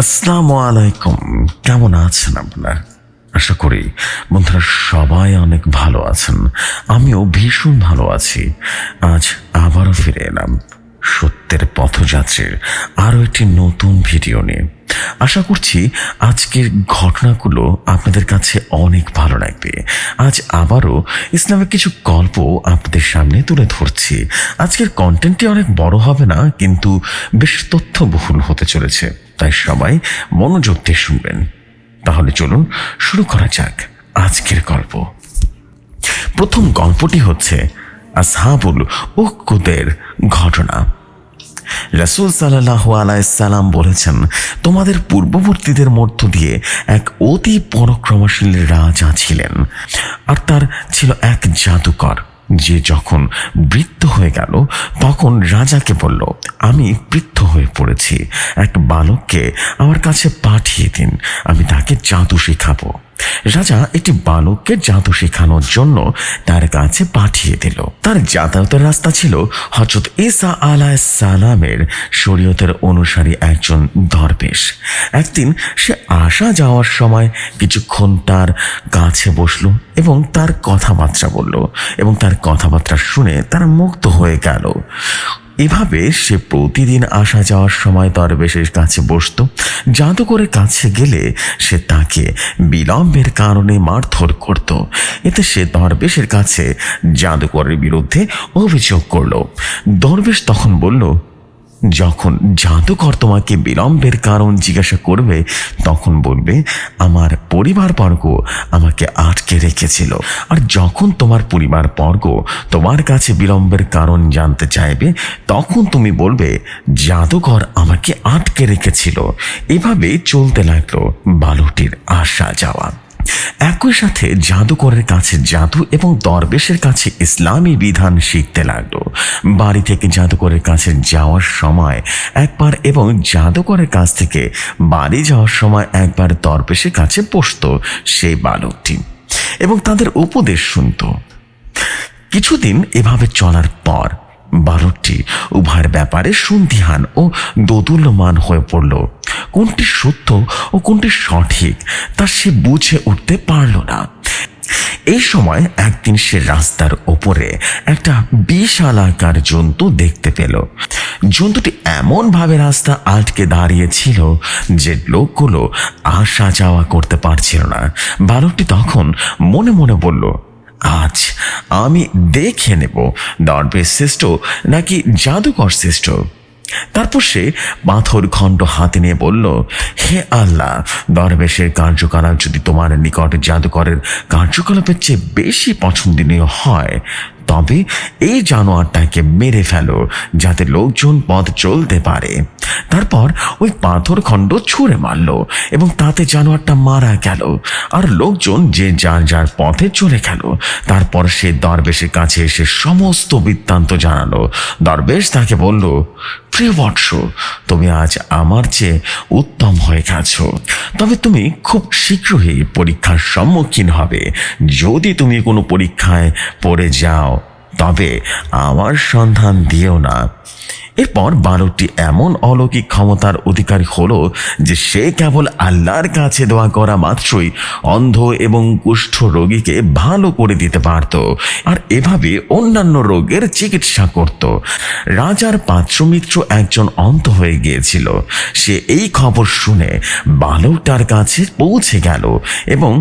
আসসালামু আলাইকুম। কেমন আছেন আপনারা? আশা করি বন্ধুরা সবাই অনেক ভালো আছেন। আমিও ভীষণ ভালো আছি। আজ আবারও ফিরে এলাম। সত্যের পথযাত্রীর আরও একটি নতুন ভিডিও নিয়ে। আশা করছি আজকের ঘটনাগুলো আপনাদের কাছে অনেক ভালো লাগবে। আজ আবারও ইসলামের কিছু গল্প আপনাদের সামনে তুলে ধরছি। আজকের কন্টেন্টটি অনেক বড় হবে না, কিন্তু বেশ তথ্যবহুল হতে চলেছে। তাই সবাই মনোযোগ দিয়ে শুনবেন। তাহলে চলুন শুরু করা যাক আজকের গল্প। প্রথম গল্পটি হচ্ছে আসহাবুল উকুদের ঘটনা। রাসুল সাল্লাহ আলাইসাল্লাম বলেছেন, তোমাদের পূর্ববর্তীদের মধ্য দিয়ে এক অতি পরাক্রমশীল রাজা ছিলেন, আর তার ছিল এক জাদুকর। যে যখন বৃত্ত হয়ে গেল, তখন রাজাকে বলল আমি বৃত্ত হয়ে পড়েছি। এক বালককে আমার কাছে পাঠিয়ে দিন, আমি তাকে জাদু শেখাবো। রাজা একটি বালককে জাদু শেখানোর জন্য তার কাছে পাঠিয়ে দিল। তার যাতায়াতের রাস্তা ছিল হজরত ইসা আলাহ সালামের শরীয়তের অনুসারী একজন দরবেশ। একদিন সে আসা যাওয়ার সময় কিছুক্ষণ তার কাছে বসল এবং তার কথাবার্তা বলল এবং তার কথাবার্তা শুনে তারা মুক্ত হয়ে গেল। এভাবে সে প্রতিদিন আসা যাওয়ার সময় দরবেশের কাছে বসত। জাদুকরের কাছে গেলে সে তাকে বিলম্বের কারণে মারধর করত। এতে সে দরবেশের কাছে জাদুকরের বিরুদ্ধে অভিযোগ করল। দরবেশ তখন বলল যখন জাদুকর তোমাকে বিলম্বের কারণ জিজ্ঞাসা করবে, তখন বলবে, আমার পরিবার বর্গ আমাকে আটকে রেখেছিল। আর যখন তোমার পরিবার বর্গ তোমার কাছে বিলম্বের কারণ জানতে চাইবে, তখন তুমি বলবে, জাদুকর আমাকে আটকে রেখেছিল। এভাবে চলতে লাগল বালুটির আসা যাওয়া একই সাথে জাদুকরের কাছে জাদু এবং দরবেশের কাছে ইসলামী বিধান শিখতে লাগল। বাড়ি থেকে জাদুকরের কাছে যাওয়ার সময় একবার এবং জাদুকরের কাছ থেকে বাড়ি যাওয়ার সময় একবার দরবেশের কাছে বসত সেই বালকটি এবং তাদের উপদেশ শুনত। কিছুদিন এভাবে চলার পর বালকটি উভয়ের ব্যাপারে সন্ধিহান ও দোদুল্যমান হয়ে পড়ল। কোনটি সত্য ও কোনটি সঠিক, তা সে বুঝে উঠতে পারল না। এই সময় একদিন সে রাস্তার ওপরে একটা বিশালাকার জন্তু দেখতে পেল। জন্তুটি এমন ভাবে রাস্তা আটকে দাঁড়িয়েছিল যে লোকগুলো আসা যাওয়া করতে পারছিল না। বালকটি তখন মনে মনে বলল, আজ আমি দেখে নেব দরবেশ শ্রেষ্ঠ নাকি জাদুকর শ্রেষ্ঠ? তারপর সে পাথর খণ্ড হাতে নিয়ে বলল, হে আল্লাহ, দরবেশের কার্যকলাপ যদি তোমার নিকট জাদুকরের কার্যকলাপের চেয়ে বেশি পছন্দনীয় হয় তবে এই জানোয়ারটাকে মেরে ফেলো যাতে লোকজন পথ চলতে পারে। তারপর ওই পাথর খণ্ড ছুঁড়ে মারল এবং তাতে জানোয়ারটা মারা গেল। আর লোকজন যে যার যার পথে চলে গেল, তারপর সে দরবেশের কাছে এসে সমস্ত বৃত্তান্ত জানালো। দরবেশ তাকে বলল, প্রিয় বৎস তুমি আজ আমার চেয়ে উত্তম হয়ে গেছো। তবে তুমি খুব শীঘ্রই পরীক্ষার সম্মুখীন হবে। যদি তুমি কোনো পরীক্ষায় পড়ে যাও তবে আমার সন্ধান দিও না। এরপর বালকটি এমন অলৌকিক ক্ষমতার অধিকারী হলো যে সে কেবল আল্লাহর কাছে দোয়া করা মাত্রই অন্ধ এবং কুষ্ঠ রোগীকে ভালো করে দিতে পারত আর এভাবে অন্যান্য রোগের চিকিৎসা করত। রাজার পাত্রমিত্র একজন অন্ত হয়ে গিয়েছিল। সে এই খবর শুনে বালকটার কাছে পৌঁছে গেল এবং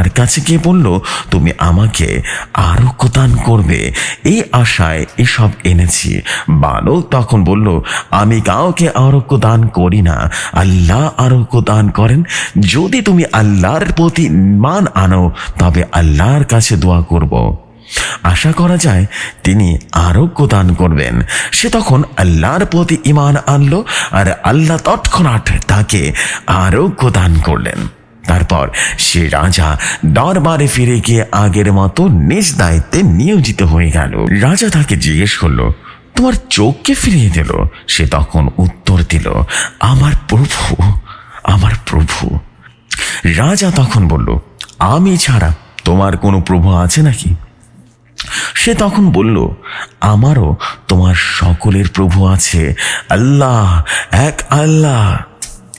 তার কাছে গিয়ে বলল, তুমি আমাকে আরোগ্য দান করবে। এই আশায় এসব এনেছি। বালক তখন বলল, আমি কাউকে আরোগ্য দান করি না। আল্লাহ আরোগ্য দান করেন। যদি তুমি আল্লাহর প্রতি মান আনো, তবে আল্লাহর কাছে দোয়া করব। আশা করা যায় তিনি আরোগ্য দান করবেন। সে তখন আল্লাহর প্রতি ইমান আনলো আর আল্লাহ তৎক্ষণাৎ তাকে আরোগ্য দান করলেন। তারপর সে রাজা দরবারে ফিরে গিয়ে আগের মতো নিজ দায়িত্বে নিয়োজিত হয়ে গেল। রাজা তাকে জিজ্ঞেস করল, তোমার চোখকে ফিরিয়ে দিল? সে তখন উত্তর দিল, আমার প্রভু আমার প্রভু। রাজা তখন বলল, আমি ছাড়া তোমার কোনো প্রভু আছে নাকি? সে তখন বলল, আমারও তোমার সকলের প্রভু আছে, আল্লাহ, এক আল্লাহ।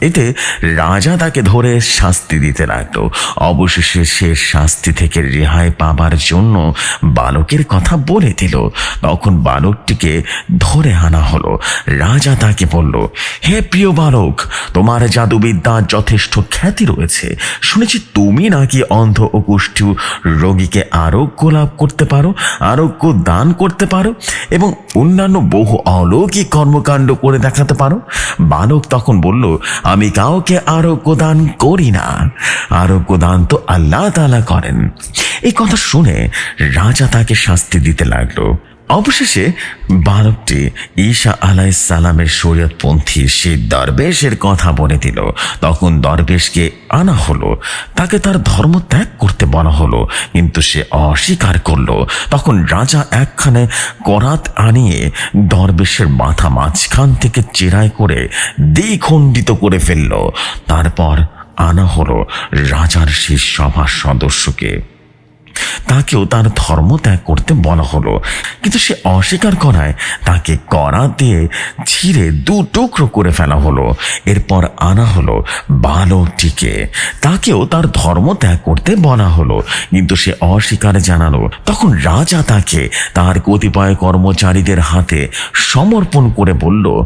এতে রাজা তাকে ধরে শাস্তি দিতে লাগল। অবশেষে সে শাস্তি থেকে রেহাই পাবার জন্য বালকের কথা বলে দিল। তখন বালকটিকে ধরে আনা হলো। রাজা তাকে বলল, হে প্রিয় বালক, তোমার জাদুবিদ্যার যথেষ্ট খ্যাতি রয়েছে। শুনেছি তুমি নাকি অন্ধ ও কুষ্ঠু রোগীকে আরোগ্য লাভ করতে পারো, আরোগ্য দান করতে পারো এবং অন্যান্য বহু অলৌকিক কর্মকাণ্ড করে দেখাতে পারো? বালক তখন বলল আমি কাউকে আরোগ্য কোদান করি না। আরোগ্য কোদান তো আল্লাহ তালা করেন। এই কথা শুনে রাজা তাকে শাস্তি দিতে লাগল। অবশেষে বালকটি ঈশা আলাই সালামের শরীয়তপন্থী সেই দরবেশের কথা বলে দিল। তখন দরবেশকে আনা হলো। তাকে তার ধর্ম ত্যাগ করতে বলা হলো, কিন্তু সে অস্বীকার করল। তখন রাজা একখানে করাত আনিয়ে দরবেশের মাথা মাঝখান থেকে চেরাই করে দ্বিখণ্ডিত করে ফেলল। তারপর আনা হলো রাজার সেই সভার সদস্যকে। তাকেও তার ধর্ম ত্যাগ করতে বলা হলো। কিন্তু সে অস্বীকার করায় তাকে কড়া দিয়ে ছিঁড়ে দু টুকরো করে ফেলা হলো। এরপর আনা হলো বালকটিকে। তাকেও তার ধর্ম ত্যাগ করতে বলা হলো। কিন্তু সে অস্বীকার জানালো। তখন রাজা তাকে তার কতিপয় কর্মচারীদের হাতে সমর্পণ করে বলল,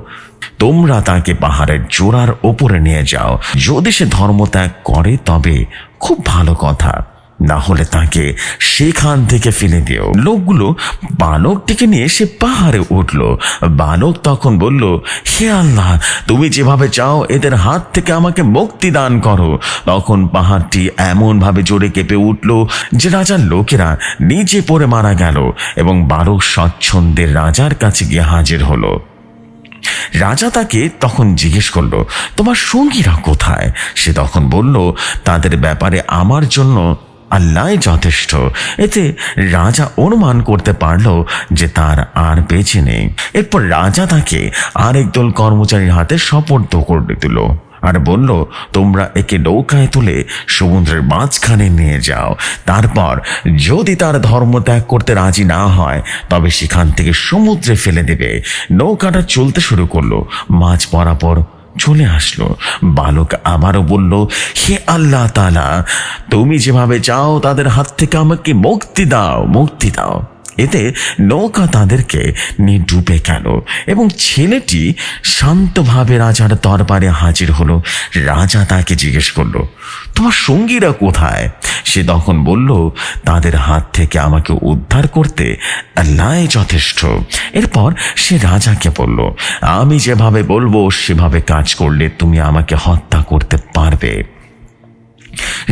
তোমরা তাকে পাহাড়ের জোড়ার ওপরে নিয়ে যাও। যদি সে ধর্ম ত্যাগ করে, তবে খুব ভালো কথা। না হলে তাকে সেখান থেকে ফেলে দিও। লোকগুলো বালকটিকে নিয়ে সে পাহাড়ে উঠল। বালক তখন বলল, হে আল্লাহ, তুমি যেভাবে চাও এদের হাত থেকে আমাকে মুক্তি দান করো। তখন পাহাড়টি এমনভাবে জোরে কেঁপে উঠল যে রাজার লোকেরা নিচে পড়ে মারা গেল এবং বালক স্বচ্ছন্দের রাজার কাছে গিয়ে হাজির হলো। রাজা তাকে তখন জিজ্ঞেস করল, তোমার সঙ্গীরা কোথায়? সে তখন বলল, তাদের ব্যাপারে আমার জন্য আল্লাহ যথেষ্ট। এতে রাজা অনুমান করতে পারল যে তার আর বেঁচে নেই। এরপর রাজা তাকে আরেক দল কর্মচারীর হাতে সপর্দ করে দিল আর বলল, তোমরা একে নৌকায় তুলে সমুদ্রের মাঝখানে নিয়ে যাও। তারপর যদি তার ধর্ম ত্যাগ করতে রাজি না হয়, তবে সেখান থেকে সমুদ্রে ফেলে দেবে। নৌকাটা চলতে শুরু করল। মাঝ বরাবর চলে আসলো। বালক আবারও বলল, হে আল্লাহ তালা তুমি যেভাবে চাও তাদের হাত থেকে আমাকে মুক্তি দাও মুক্তি দাও। এতে নৌকা তাদেরকে নিয়ে ডুবে গেল এবং ছেলেটি শান্তভাবে রাজার দরবারে হাজির হলো। রাজা তাকে জিজ্ঞেস করল, তোমার সঙ্গীরা কোথায়? সে তখন বলল, তাদের হাত থেকে আমাকে উদ্ধার করতে আল্লাহ যথেষ্ট। এরপর সে রাজাকে বলল, আমি যেভাবে বলব, সেভাবে কাজ করলে তুমি আমাকে হত্যা করতে পারবে।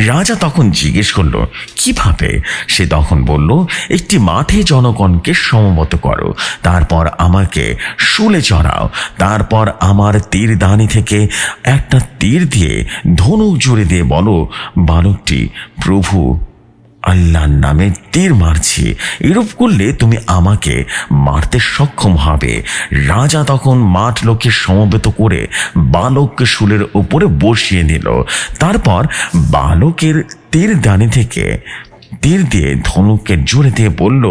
রাজা তখন জিজ্ঞেস করল, কীভাবে? সে তখন বলল, একটি মাঠে জনগণকে সমমত করো, তারপর আমাকে শুলে চড়াও, তারপর আমার তীর দানি থেকে একটা তীর দিয়ে ধনুক জুড়ে দিয়ে বলো বালকটি প্রভু আল্লাহর নামে তীর মারছি। এরূপ করলে তুমি আমাকে মারতে সক্ষম হবে। রাজা তখন মাঠ লোককে সমবেত করে বালককে শুলের উপরে বসিয়ে দিল তারপর বালকের তীর দানি থেকে তীর দিয়ে ধনুককে জোরে দিয়ে বলল,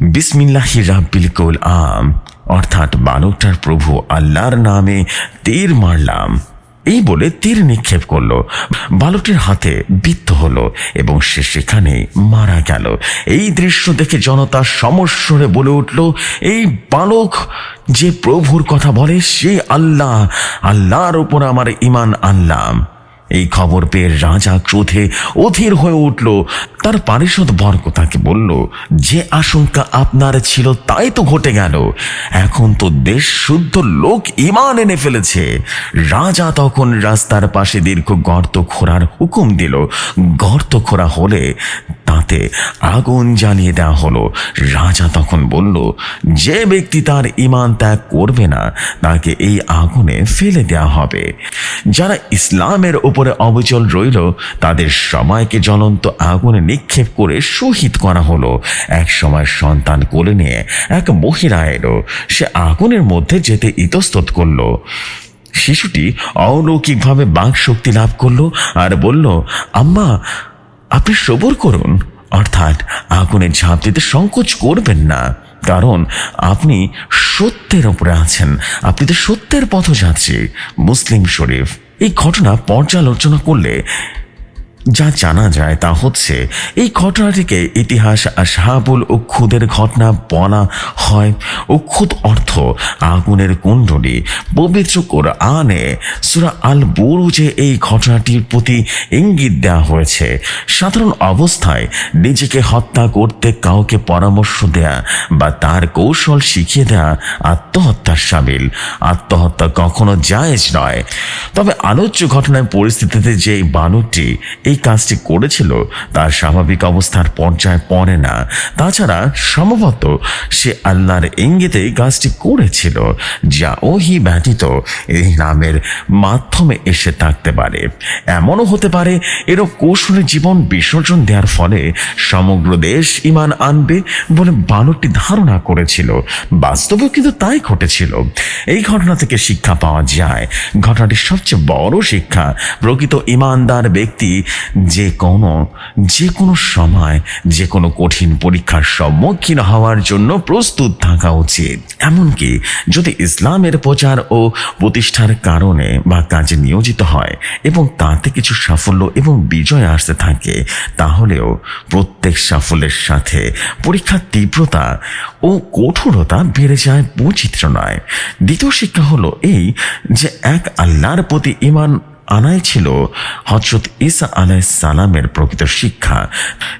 বিসমিল্লাহি রাব্বিল কৌল আম। অর্থাৎ বালকটার প্রভু আল্লাহর নামে তীর মারলাম। এই বলে তীর নিক্ষেপ করল। বালকটির হাতে বৃত্ত হলো এবং সে সেখানে মারা গেল। এই দৃশ্য দেখে জনতা সমস্বরে বলে উঠল, এই বালক যে প্রভুর কথা বলে, সে আল্লাহ। আল্লাহর উপর আমার ইমান আনলাম। এই খবর পেয়ে রাজা ক্রোধে অধীর হয়ে উঠল। তার পারিষদ বর্গ তাকে বলল, যে আশঙ্কা আপনার ছিল তাই তো ঘটে গেল। এখন তো দেশ শুদ্ধ লোক ইমান এনে ফেলেছে। রাজা তখন রাস্তার পাশে দীর্ঘ গর্ত খোঁড়ার হুকুম দিল। গর্ত খোঁড়া হলে তাতে আগুন জ্বালিয়ে দেওয়া হলো। রাজা তখন বলল, যে ব্যক্তি তার ইমান ত্যাগ করবে না, তাকে এই আগুনে ফেলে দেওয়া হবে। যারা ইসলামের উপরে অবচল রইল, তাদের সময়কে জ্বলন্ত আগুনে নিক্ষেপ করে শহীদ করা হলো। এক সময় সন্তান কোলে নিয়ে এক মহিলা এলো। সে আগুনের মধ্যে যেতে ইতস্তত করল। শিশুটি অলৌকিকভাবে বাক শক্তি লাভ করল আর বলল, আম্মা আপনি সবর করুন। অর্থাৎ আগুনের ঝাঁপ দিতে সংকোচ করবেন না। কারণ আপনি সত্যের ওপরে আছেন। আপনি তো সত্যের পথযাত্রী। মুসলিম শরীফ, এই ঘটনা পর্যালোচনা করলে যা জানা যায় তা হচ্ছে, এই ঘটনাটিকে ইতিহাস আশহাবুল উক্ষুদের ঘটনা বলা হয়। উক্ষুদ অর্থ আগুনের কুণ্ডলী। পবিত্র কোরআনে সুরা আল বুরুজে এই ঘটনাটির প্রতি ইঙ্গিত দেওয়া হয়েছে। সাধারণ অবস্থায় নিজেকে হত্যা করতে কাউকে পরামর্শ দেয়া বা তার কৌশল শিখিয়ে দেয়া আত্মহত্যার সামিল। আত্মহত্যা কখনো জায়েজ নয়। তবে আলোচ্য ঘটনায় পরিস্থিতিতে যে বানরটি এই কাজটি করেছিল, তার স্বাভাবিক অবস্থার পর্যায়ে পড়ে না। তাছাড়া সম্ভবত সে আল্লাহর ইঙ্গিতে কাজটি করেছিল, যা ওহি ব্যতীত এই নামের মাধ্যমে এসে থাকতে পারে। এমনও হতে পারে এরও কৌশলে জীবন বিসর্জন দেওয়ার ফলে সমগ্র দেশ ইমান আনবে বলে বানরটি ধারণা করেছিল। বাস্তবেও কিন্তু তাই ঘটেছিল। এই ঘটনা থেকে শিক্ষা পাওয়া যায়, ঘটনাটির সবচেয়ে বড় শিক্ষা, প্রকৃত ইমানদার ব্যক্তি যে কোনো যে কোনো সময়, যে কোনো কঠিন পরীক্ষার সম্মুখীন হওয়ার জন্য প্রস্তুত থাকা উচিত। এমনকি যদি ইসলামের প্রচার ও প্রতিষ্ঠার কারণে বা কাজে নিয়োজিত হয় এবং তাতে কিছু সাফল্য এবং বিজয় আসতে থাকে, তাহলেও প্রত্যেক সাফল্যের সাথে পরীক্ষার তীব্রতা ও কঠোরতা বেড়ে যায় বৈচিত্র্য নয়। দ্বিতীয় শিক্ষা হলো এই যে এক আল্লাহর প্রতি ইমান আনাই ছিল হজরত ইসা আলাই সালামের প্রকৃত শিক্ষা।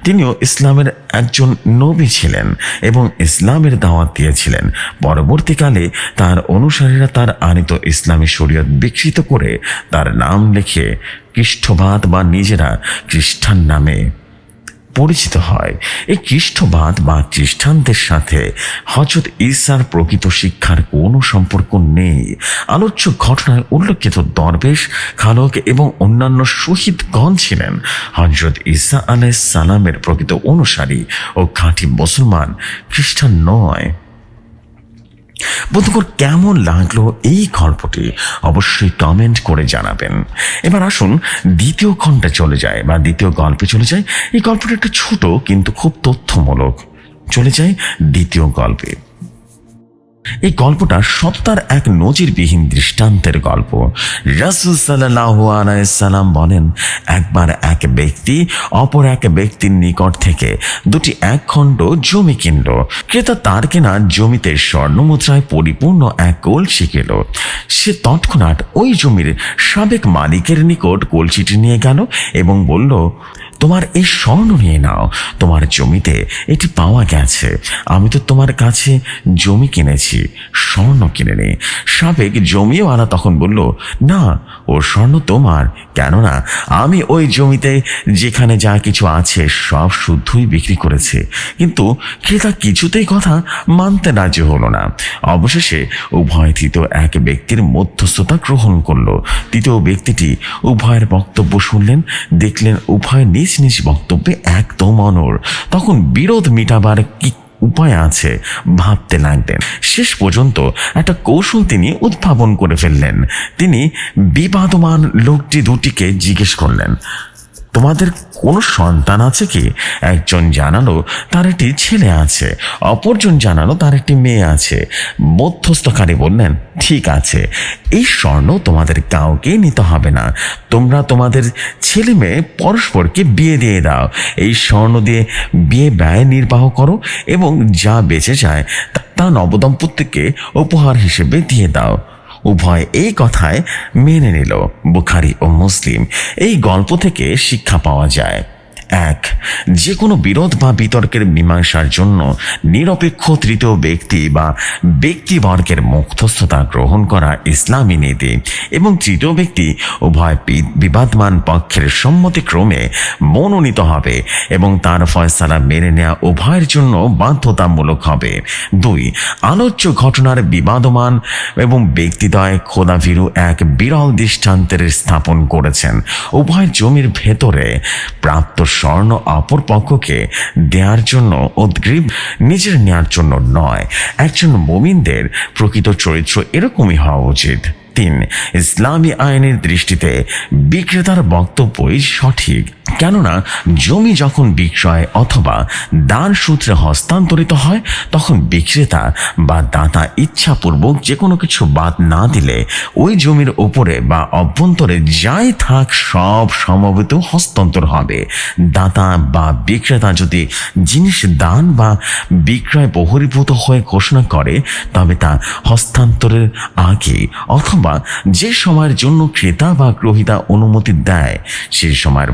তিনিও ইসলামের একজন নবী ছিলেন এবং ইসলামের দাওয়াত দিয়েছিলেন। পরবর্তীকালে তার অনুসারীরা তার আনিত ইসলামী শরীয়ত বিকৃত করে তার নাম লিখে খ্রিস্টবাদ বা নিজেরা খ্রিস্টান নামে পরিচিত হয়। এই খ্রিস্টবাদ বা খ্রিস্টানদের সাথে হজরত ঈসার প্রকৃত শিক্ষার কোনো সম্পর্ক নেই। আলোচ্য ঘটনায় উল্লেখিত দরবেশ, খালক এবং অন্যান্য শহীদগণ ছিলেন। হজরত ঈসা আলাইসালামের প্রকৃত অনুসারী ও খাঁটি মুসলমান খ্রিস্টান নয়। বন্ধুগণ, কেমন লাগল এই গল্পটি? অবশ্যই কমেন্ট করে জানাবেন। এবার আসুন, দ্বিতীয় খণ্ডে চলে যায়, বা দ্বিতীয় গল্পে চলে যায়। এই গল্পটা একটু ছোট, কিন্তু খুব তথ্যমূলক। চলে যায় দ্বিতীয় গল্পে। এই গল্পটা সত্তার এক নজিরবিহীন দৃষ্টান্তের গল্প। রাসুল সাল্লাহ বলেন, একবার এক ব্যক্তি অপর এক ব্যক্তির নিকট থেকে দুটি এক খণ্ড জমি কিনল। ক্রেতা তার কেনা জমিতে স্বর্ণমুদ্রায় পরিপূর্ণ এক কলসি কিনল সে তৎক্ষণাৎ ওই জমির সাবেক মালিকের নিকট কলসিটি নিয়ে গেল এবং বলল তোমার এই স্বর্ণ নিয়ে নাও। তোমার জমিতে এটি পাওয়া গেছে। আমি তো তোমার কাছে জমি কিনেছি, স্বর্ণ কিনে নে। সাবেক জমিওয়ালা তখন বলল, না, ও স্বর্ণ তোমার। কেননা, আমি ওই জমিতে যেখানে যা কিছু আছে সব শুদ্ধই বিক্রি করেছে। কিন্তু ক্রেতা কিছুতেই কথা মানতে রাজি হলো না। অবশেষে উভয় তৃতীয় এক ব্যক্তির মধ্যস্থতা গ্রহণ করল। তৃতীয় ব্যক্তিটি উভয়ের বক্তব্য শুনলেন, দেখলেন উভয় নিজ নিজ নিজ বক্তব্যে একদম অনর তখন বিরোধ মিটাবার কি উপায় আছে ভাবতে লাগলেন। শেষ পর্যন্ত একটা কৌশল তিনি উদ্ভাবন করে ফেললেন। তিনি বিবাদমান লোকটি দুটিকে জিজ্ঞেস করলেন তোমাদের কোনো সন্তান আছে কি? একজন জানালো তার একটি ছেলে আছে, অপরজন জানালো তার একটি মেয়ে আছে। মধ্যস্থকারী বললেন, ঠিক আছে, এই স্বর্ণ তোমাদের কাউকে নিতে হবে না। তোমরা তোমাদের ছেলে মেয়ে পরস্পরকে বিয়ে দিয়ে দাও। এই স্বর্ণ দিয়ে বিয়ে ব্যয় নির্বাহ করো এবং যা বেঁচে যায় তা নবদম্পতিকে উপহার হিসেবে দিয়ে দাও। উভয় এই কথায় মেনে নিল বুখারি ও মুসলিম। এই গল্প থেকে শিক্ষা পাওয়া যায়। এক যে কোনো বিরোধ বা বিতর্কের মীমাংসার জন্য নিরপেক্ষ তৃতীয় ব্যক্তি বা ব্যক্তিবর্গের মুক্তস্থতা গ্রহণ করা ইসলামী নীতি এবং তৃতীয় ব্যক্তি উভয় বিবাদমান পক্ষের সম্মতিক্রমে মনোনীত হবে এবং তার ফয়সালা মেনে নেওয়া উভয়ের জন্য বাধ্যতামূলক হবে। দুই, আলোচ্য ঘটনার বিবাদমান এবং ব্যক্তিদ্বয় খোদাভীরু এক বিরল দৃষ্টান্তের স্থাপন করেছেন। উভয় জমির ভেতরে প্রাপ্ত স্বর্ণ অপর পক্ষকে দেওয়ার জন্য উদ্গ্রীব নিজের নেওয়ার জন্য নয়। একজন মোমিনদের প্রকৃত চরিত্র এরকমই হওয়া উচিত। তিন, ইসলামী আইনের দৃষ্টিতে বিক্রেতার বক্তব্যই সঠিক। কেননা জমি যখন বিক্রয় অথবা দান সূত্রে হস্তান্তরিত হয়, তখন বিক্রেতা বা দাতা ইচ্ছাপূর্বক যে কোনো কিছু বাদ না দিলে ওই জমির ওপরে বা অভ্যন্তরে যাই থাক সব সমবেত হস্তান্তর হবে। দাতা বা বিক্রেতা যদি জিনিস দান বা বিক্রয় বহির্ভূত হয়ে ঘোষণা করে, তবে তা হস্তান্তরের আগে অথবা যে সময়ের জন্য ক্রেতা বা গ্রহিতা অনুমতি দেয় সেই সময়ের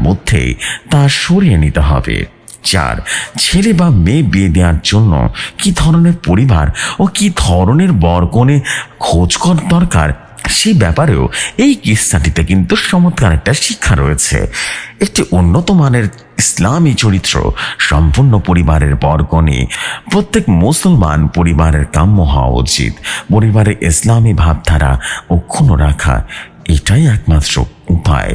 তা সরিয়ে নিতে হবে। চার ছেলে বা মেয়ে বিয়ে দেওয়ার জন্য কি ধরনের পরিবার ও কি ধরনের বরকনে খোঁজ কর দরকার সেই ব্যাপারেও এই কিস্সাটিতে কিন্তু চমৎকার একটা শিক্ষা রয়েছে। একটি উন্নত মানের ইসলামী চরিত্র, সম্পূর্ণ পরিবারের বরকনে প্রত্যেক মুসলমান পরিবারের কাম্য হওয়া উচিত। পরিবারের ইসলামী ভাবধারা অক্ষুণ্ণ রাখা, এটাই একমাত্র উপায়।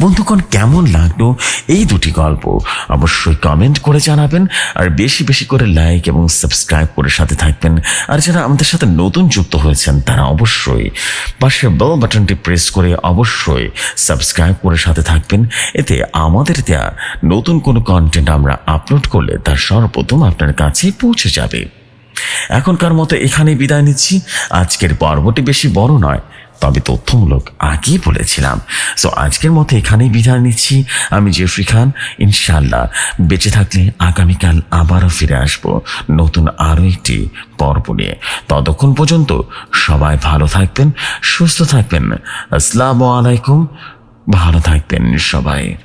বন্ধুগণ, কেমন লাগল এই দুটি গল্প? অবশ্যই কমেন্ট করে জানাবেন, আর বেশি বেশি করে লাইক এবং সাবস্ক্রাইব করে সাথে থাকবেন। আর যারা আমাদের সাথে নতুন যুক্ত হয়েছেন, তারা অবশ্যই পাশের বেল বাটনটি প্রেস করে অবশ্যই সাবস্ক্রাইব করে সাথে থাকবেন। এতে আমাদের দেয়া নতুন কোনো কন্টেন্ট আমরা আপলোড করলে তার সর্বপ্রথম আপনার কাছে পৌঁছে যাবে। এখনকার মতো এখানে বিদায় নিচ্ছি। আজকের পর্বটি বেশি বড় নয় তবে তথ্যমূলক আগেই বলেছিলাম। সো আজকের মতো এখানেই বিদায় নিচ্ছি। আমি জেফরি খান ইনশাল্লাহ বেঁচে থাকলে আগামীকাল আবারও ফিরে আসব নতুন আরও একটি পর্ব নিয়ে। ততক্ষণ পর্যন্ত সবাই ভালো থাকবেন, সুস্থ থাকবেন। আসসালামু আলাইকুম, ভালো থাকবেন সবাই।